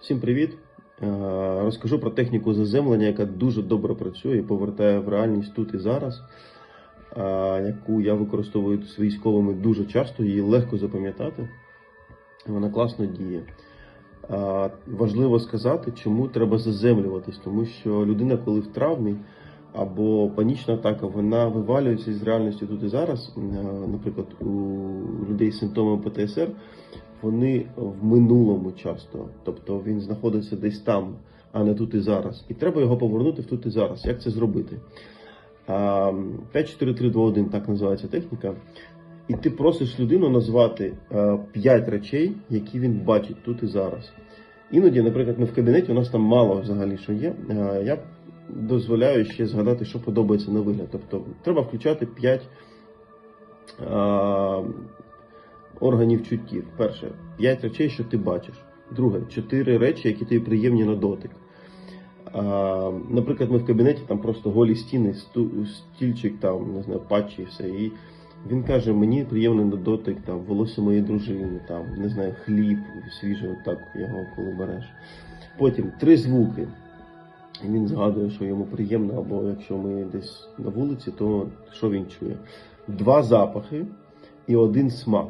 Всім привіт! Е, Розкажу про техніку заземлення, яка дуже добре працює і повертає в реальність тут і зараз, е, яку я використовую з військовими дуже часто, її легко запам'ятати. Вона класно діє. Е, Важливо сказати, чому треба заземлюватись, тому що людина, коли в травмі або панічна атака, вона вивалюється з реальності тут і зараз. Наприклад, у людей з симптомами ПТСР вони в минулому часто. Тобто він знаходиться десь там, а не тут і зараз. І треба його повернути в тут і зараз. Як це зробити? А, 5-4-3-2-1 так називається техніка. І ти просиш людину назвати 5 речей, які він бачить тут і зараз. Іноді, наприклад, ми в кабінеті, у нас там мало взагалі що є. Е, Я дозволяю ще згадати, що подобається на вигляд. Тобто треба включати 5 органів чуттів. Перше, 5 речей, що ти бачиш. Друге, 4 речі, які тобі приємні на дотик. А, наприклад, ми в кабінеті там просто голі стіни, стільчик, там, не знаю, патчі і все. І він каже, мені приємний на дотик там, волосся моєї дружини, там, не знаю, хліб свіжий, так його коли береш. Потім три звуки. І він згадує, що йому приємно, або якщо ми десь на вулиці, то що він чує? Два запахи і один смак.